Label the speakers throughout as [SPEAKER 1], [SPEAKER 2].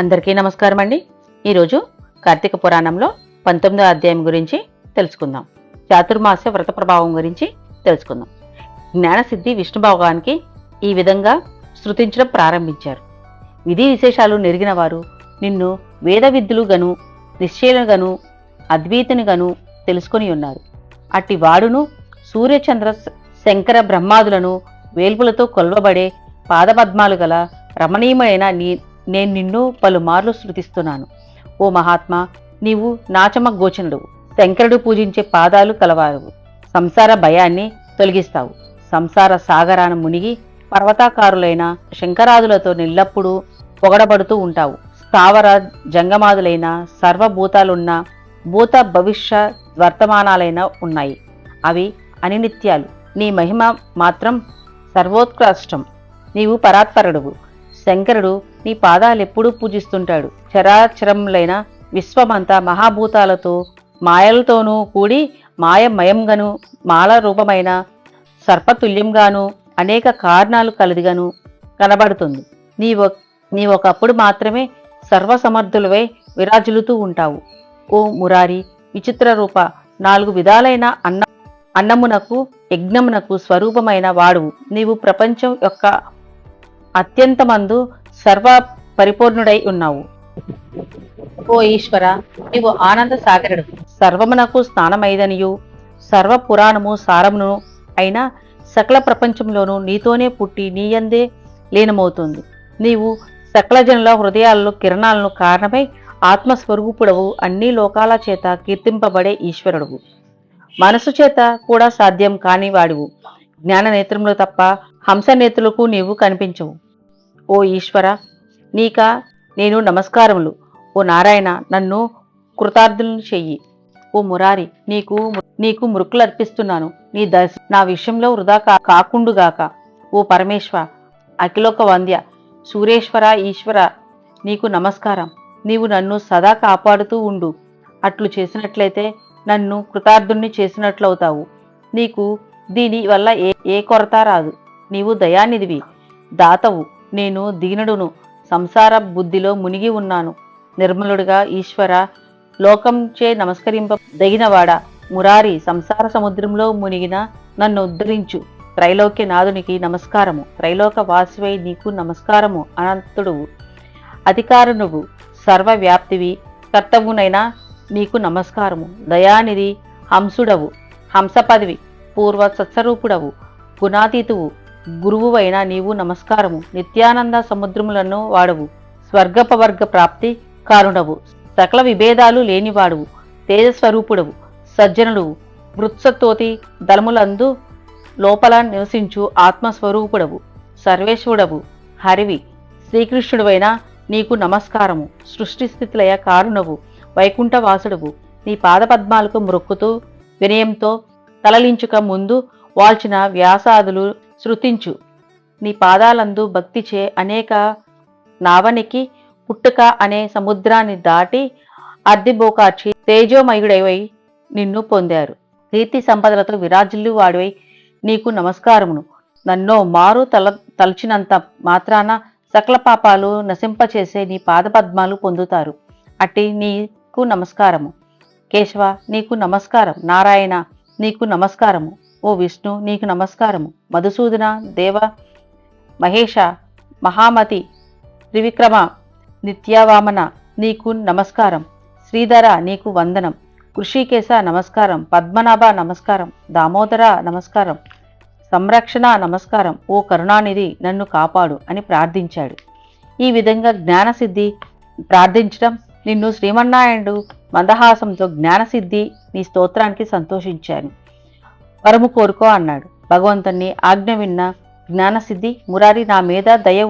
[SPEAKER 1] అందరికీ నమస్కారం అండి ఈరోజు కార్తీక పురాణంలో పంతొమ్మిదో అధ్యాయం గురించి తెలుసుకుందాం. చాతుర్మాస వ్రత ప్రభావం గురించి తెలుసుకుందాం. జ్ఞానసిద్ధి విష్ణు భగవానికి ఈ విధంగా శృతించడం ప్రారంభించారు. విధి విశేషాలు నెరిగిన వారు నిన్ను వేద విద్యులు గను నిశ్చయులుగను గను తెలుసుకొని ఉన్నారు. అట్టి వాడును సూర్యచంద్ర శంకర బ్రహ్మాదులను వేల్పులతో కొల్వబడే పాదపద్మాలు గల రమణీయమైన నీ నేను నిన్ను పలుమార్లు శృతిస్తున్నాను ఓ మహాత్మా నీవు నాచమ గోచనుడు శంకరుడు పూజించే పాదాలు కలవారు సంసార భయాన్ని తొలగిస్తావు. సంసార సాగరాన మునిగి పర్వతాకారులైన శంకరాదులతో నిల్లప్పుడూ పొగడబడుతూ ఉంటావు. స్థావర జంగమాదులైన సర్వభూతాలున్న భూత భవిష్య వర్తమానాలైన ఉన్నాయి. అవి అనినిత్యాలు. నీ మహిమ మాత్రం సర్వోత్కృష్టం. నీవు పరాత్పరుడువు. శంకరుడు నీ పాదాలెప్పుడూ పూజిస్తుంటాడు. చరాచరములైన విశ్వమంతా మహాభూతాలతో మాయలతోనూ కూడి మాయమయంగాను మాల రూపమైన సర్పతుల్యంగాను అనేక కారణాలు కలిదిగాను కనబడుతుంది. నీ నీ ఒకప్పుడు మాత్రమే సర్వసమర్థులవై విరాజులుతూ ఉంటావు. ఓ మురారి విచిత్ర రూప నాలుగు విధాలైన అన్న అన్నమునకు యజ్ఞమునకు స్వరూపమైన వాడువు. నీవు ప్రపంచం యొక్క అత్యంతమందు సర్వ పరిపూర్ణుడై ఉన్నావు. ఓ ఈశ్వర నీవు ఆనంద సాగరుడు. సర్వమునకు స్నానమైదనియు సర్వ పురాణము సారమును అయిన సకల ప్రపంచంలోనూ నీతోనే పుట్టి నీయందే లీనమవుతుంది. నీవు సకల జనుల హృదయాల్లో కిరణాలను కారణమై ఆత్మస్వరూపుడవు అన్ని లోకాల చేత కీర్తింపబడే ఈశ్వరుడువు. మనసు చేత కూడా సాధ్యం కాని వాడివు. జ్ఞాన నేత్రములు తప్ప హంస నేత్రులకు నీవు కనిపించవు ఓ ఈశ్వర నీక నేను నమస్కారములు. ఓ నారాయణ నన్ను కృతార్థులను చెయ్యి. ఓ మురారి నీకు నీకు మృక్కులు అర్పిస్తున్నాను నీ దర్శ నా విషయంలో వృధా కా కాకుండుగాక ఓ పరమేశ్వ అఖిలోక వంద్య సూరేశ్వర ఈశ్వర నీకు నమస్కారం. నీవు నన్ను సదా కాపాడుతూ ఉండు. అట్లు చేసినట్లయితే నన్ను కృతార్థుణ్ణి చేసినట్లవుతావు. నీకు దీని వల్ల ఏ ఏ కొరత రాదు. నీవు దయానిధివి. దాతవు నేను దీనుడును. సంసార బుద్ధిలో మునిగి ఉన్నాను. నిర్మలుడిగా ఈశ్వర లోకంచే నమస్కరింప దగినవాడా. మురారి సంసార సముద్రంలో మునిగిన నన్ను ఉద్ధరించు. త్రైలోక్య నాదునికి నమస్కారము. త్రైలోక వాసువై నీకు నమస్కారము అనంతుడువు. అధికారునువు సర్వవ్యాప్తివి. కర్తవునైనా నీకు నమస్కారము. దయానిధి హంసుడవు. హంసపదవి పూర్వ సత్స్వరూపుడవు గుణాతీతువు. గురువువైన నీవు నమస్కారము. నిత్యానంద సముద్రములను వాడవు. స్వర్గపవర్గ ప్రాప్తి కారుణవు సకల విభేదాలు లేనివాడువు. తేజస్వరూపుడవు. సజ్జనుడువు. వృత్సతోతి దళములందు లోపల నివసించు ఆత్మస్వరూపుడవు. సర్వేశ్వరుడవు. హరివి. శ్రీకృష్ణుడువైన నీకు నమస్కారము. సృష్టి స్థితిలయ కారుణవు వైకుంఠవాసుడవు. నీ పాదపద్మాలకు మొక్కుతూ వినయంతో తలలించుక ముందు వాల్చిన వ్యాసాదులు శృతించు. నీ పాదాలందు భక్తిచే అనేక నావనికి పుట్టుక అనే సముద్రాన్ని దాటి అర్ధిబోకార్చి తేజోమయుడైవై నిన్ను పొందారు. కీర్తి సంపదలతో విరాజులు వాడివై నీకు నమస్కారమును. నన్నో మారు తల తలచినంత మాత్రాన సకల పాపాలు నశింపచేసే నీ పాదపద్మాలు పొందుతారు. అట్టి నీకు నమస్కారము. కేశవ నీకు నమస్కారం. నారాయణ నీకు నమస్కారము. ఓ విష్ణు నీకు నమస్కారము. మధుసూదన దేవ మహేష మహామతి త్రివిక్రమ నిత్యావామన నీకు నమస్కారం. శ్రీధర నీకు వందనం. కృషికేశ నమస్కారం. పద్మనాభ నమస్కారం. దామోదర నమస్కారం. సంరక్షణ నమస్కారం. ఓ కరుణానిధి నన్ను కాపాడు అని ప్రార్థించాడు. ఈ విధంగా జ్ఞానసిద్ధి ప్రార్థించడం నిన్ను శ్రీమన్నారాయణుడు మందహాసంతో జ్ఞానసిద్ధి నీ స్తోత్రానికి సంతోషించాను. వరము కోరుకో అన్నాడు. భగవంతుణ్ణి ఆజ్ఞ విన్న జ్ఞానసిద్ధి మురారి నా మీద దయ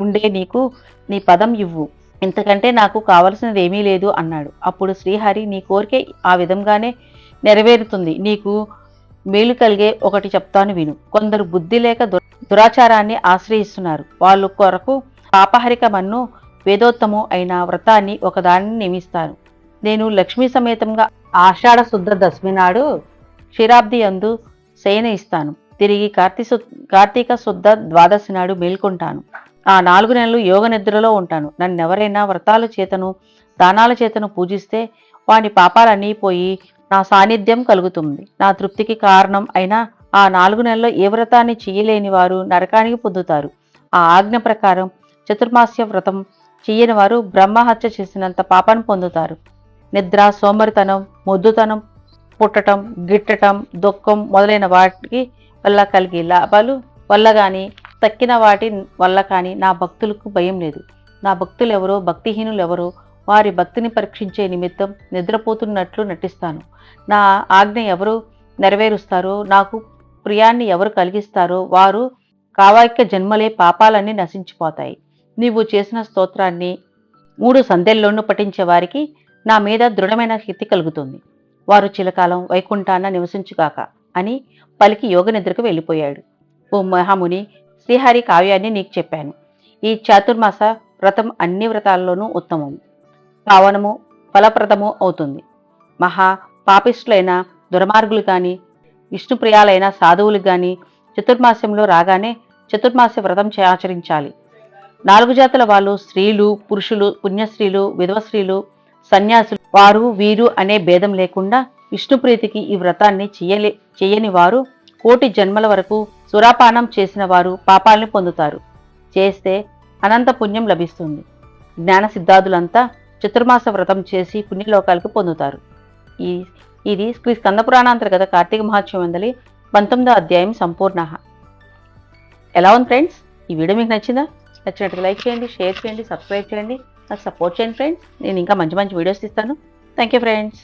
[SPEAKER 1] ఉండే నీకు నీ పదం ఇవ్వు. ఇంతకంటే నాకు కావలసినది ఏమీ లేదు అన్నాడు. అప్పుడు శ్రీహరి నీ కోరిక ఆ విధంగానే నెరవేరుతుంది. నీకు మేలు కలిగే ఒకటి చెప్తాను విను. కొందరు బుద్ధి లేక దు- దురాచారాన్ని ఆశ్రయిస్తున్నారు. వాళ్ళు కొరకు పాపహరికమన్ను వేదోత్తము అయిన వ్రతాన్ని ఒకదానిని నియమిస్తాను నేను లక్ష్మీ సమేతంగా ఆషాఢ శుద్ధ దశమి నాడు క్షీరాబ్ది అందు శయన ఇస్తాను. తిరిగి కార్తీసు కార్తీక శుద్ధ ద్వాదశి నాడు మేల్కొంటాను. ఆ నాలుగు నెలలు యోగ నిద్రలో ఉంటాను. నన్ను ఎవరైనా వ్రతాల చేతను దానాల చేతను పూజిస్తే వాని పాపాలన్నీ పోయి నా సాన్నిధ్యం కలుగుతుంది. నా తృప్తికి కారణం అయిన ఆ నాలుగు నెలల్లో ఏ వ్రతాన్ని చేయలేని వారు నరకానికి పొందుతారు. ఆ ఆజ్ఞ ప్రకారం చతుర్మాస్య వ్రతం చేయని వారు బ్రహ్మహత్య చేసినంత పాపాన్ని పొందుతారు. నిద్ర సోమరితనం మొద్దుతనం పుట్టటం గిట్టటం దుఃఖం మొదలైన వాటికి వల్ల కలిగే లాభాలు వల్ల కానీ తక్కిన వాటి వల్ల కానీ నా భక్తులకు భయం లేదు. నా భక్తులు ఎవరో భక్తిహీనులు ఎవరో వారి భక్తిని పరీక్షించే నిమిత్తం నిద్రపోతున్నట్లు నటిస్తాను. నా ఆజ్ఞ ఎవరు నెరవేరుస్తారో నాకు ప్రియాన్ని ఎవరు కలిగిస్తారో వారు కావాయిక జన్మలే పాపాలన్నీ నశించిపోతాయి. నీవు చేసిన స్తోత్రాన్ని మూడు సంధ్యల్లోనూ పఠించే వారికి నా మీద దృఢమైన స్థితి కలుగుతుంది. వారు చిలకాలం వైకుంఠాన నివసించుగాక అని పలికి యోగ నిద్రకు వెళ్ళిపోయాడు. ఓ మహాముని శ్రీహరి కావ్యాన్ని నీకు చెప్పాను. ఈ చాతుర్మాస వ్రతం అన్ని వ్రతాల్లోనూ ఉత్తమం. పావనము ఫలప్రదము అవుతుంది. మహా పాపిష్టులైన దుర్మార్గులు కానీ విష్ణుప్రియాలైన సాధువులు కానీ చతుర్మాస్యంలో రాగానే చతుర్మాస వ్రతం ఆచరించాలి. నాలుగు జాతుల వాళ్ళు స్త్రీలు పురుషులు పుణ్యస్త్రీలు విధవ స్త్రీలు సన్యాసులు. వారు వీరు అనే భేదం లేకుండా విష్ణుప్రీతికి ఈ వ్రతాన్ని చెయ్యలే చెయ్యని వారు కోటి జన్మల వరకు సురాపానం చేసిన వారు పాపాల్ని పొందుతారు. చేస్తే అనంత పుణ్యం లభిస్తుంది. జ్ఞాన సిద్ధాదులంతా చతుర్మాస వ్రతం చేసి పుణ్యలోకాలకు పొందుతారు. ఈ ఇది శ్రీ స్కంద పురాణాంతర్గత కార్తీక మహోత్సవం వందలి పంతొమ్మిదో అధ్యాయం సంపూర్ణ. ఎలా ఉంది ఫ్రెండ్స్? ఈ వీడియో మీకు నచ్చిందా? నచ్చినట్టు లైక్ చేయండి షేర్ చేయండి సబ్స్క్రైబ్ చేయండి. నాకు సపోర్ట్ చేయండి ఫ్రెండ్స్ నేను ఇంకా మంచి మంచి వీడియోస్ ఇస్తాను థ్యాంక్ యూ ఫ్రెండ్స్